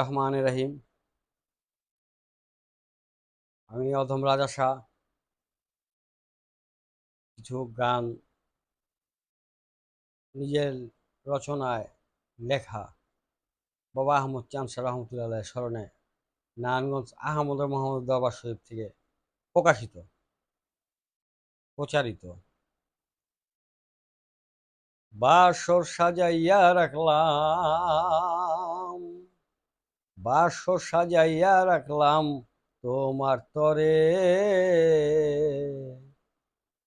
রহমানির রহিম। আমি অধম রাজা শাহ। কিছু গান নিজের রচনায় লেখা। বাবা আহমদ শাহ রহমতুল্লাহ স্মরণে নারায়ণগঞ্জ আহমদ মোহাম্মদ দরবার শরীফ থেকে প্রকাশিত, প্রচারিত। বাসর সাজাইয়া রাখলাম বাসর সাজাইয়া রাখলাম তোমার তরে।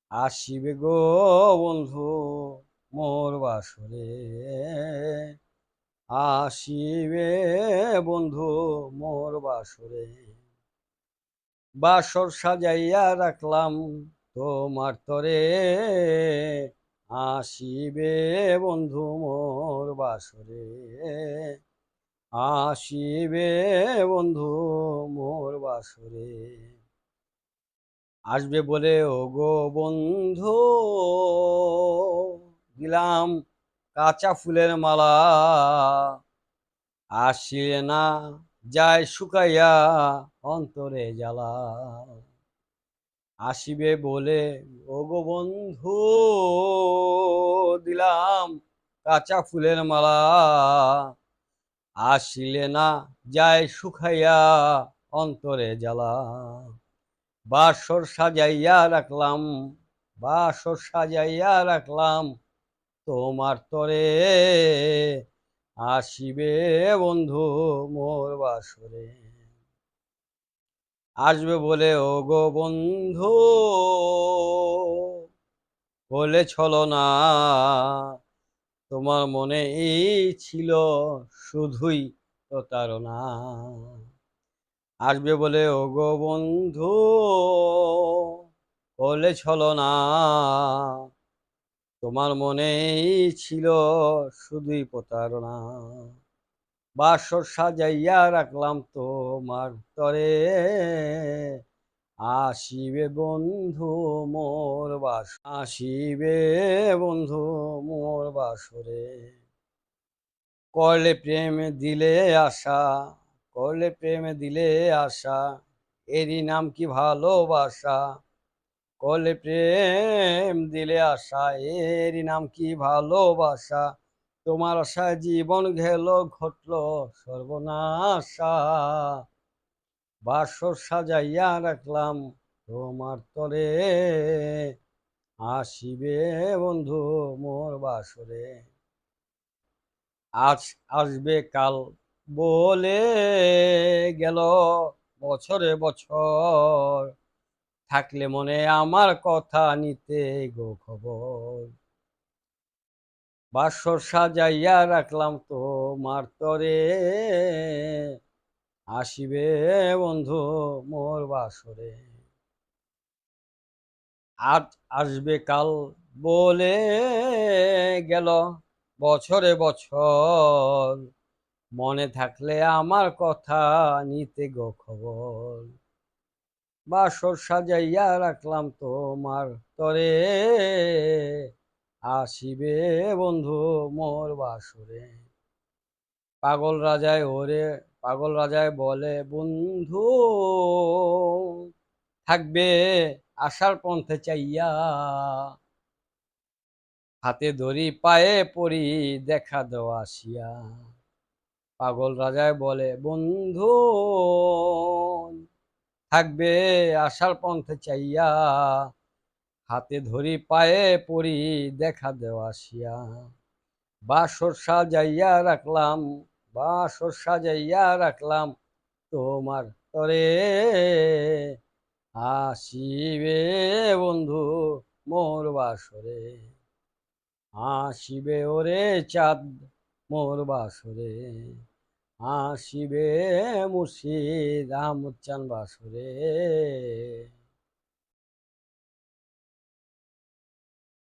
আসিবে গো বন্ধু মোর বাসরে। আসিবে বন্ধু মোর বাসরে। বাসর সাজাইয়া রাখলাম তোমার তরে। আসিবে বন্ধু মোর বাসরে। আসিবে বন্ধু মোর বাসরে। আসবে বলে ও গো বন্ধু, দিলাম কাঁচা ফুলের মালা। আসিলে না, যায় শুকাইয়া অন্তরে জ্বালা। আসিবে বলে ও গো বন্ধু, দিলাম কাঁচা ফুলের মালা। আসিলে না যায় শুকাইয়া অন্তরে জ্বালা। বাসর সাজাইয়া রাখলাম, বাসর সাজাইয়া রাখলাম, তোমার তরে আসিবে বন্ধু মোর বাসরে। আসবে বলে ও গো বন্ধু বলে ছলো না তোমার মনে এই ছিল শুধুই প্রতারণা আসবে বলে ও গো বন্ধু বলে ছলো না। তোমার মনেই ছিল শুধুই প্রতারণা বাসর সাজাইয়া রাখলাম তোমার তরে। আসিবে বন্ধু মোর বাস, আসিবে বন্ধু মোর বাসরে। করলে প্রেম দিলে আশা করলে প্রেম দিলে আশা, এরই নাম কি ভালোবাসা? করলে প্রেম দিলে আশা, এরই নাম কি ভালোবাসা? তোমার আশায় জীবন গেল, ঘটল সর্বনাশা। বাসর সাজাইয়া রাখলাম তোমার তরে আসিবে বন্ধু মোর বাসরে। আজ আসবে কাল বলে গেল বছরে বছর। থাকলে মনে আমার কথা নিতে গো খবর। বাসর সাজাইয়া রাখলাম তোমার তরে। আসিবে বন্ধু মোর বাসরে। আজ আসবে কাল বলে গেল বছরে বছর। মনে থাকলে আমার কথা নিতে গো খবর। বাসর সাজাইয়া রাখলাম তোমার তরে। আসিবে বন্ধু মোর বাসরে। পাগল রাজায় ওরে পাগল রাজায় বলে, বন্ধু, থাকবে আশার পন্থে চাইয়া। হাতে ধরি পায়ে পড়ি দেখা দেওয়া আসিয়া। পাগল রাজায় বলে, বন্ধু, থাকবে আশার পন্থে চাইয়া। হাতে ধরি, পায়ে পড়ি দেখা দেওয়া আসিয়া। বাসর যাইয়া রাখলাম বাসর সাজাইয়া রাখলাম তোমার তরে। আসিবে বন্ধু মোর বাসরে, আসিবে ওরে চাঁদ মোর বাসরে, আসিবে মুর্শিদ আহমদ চান বাসরে।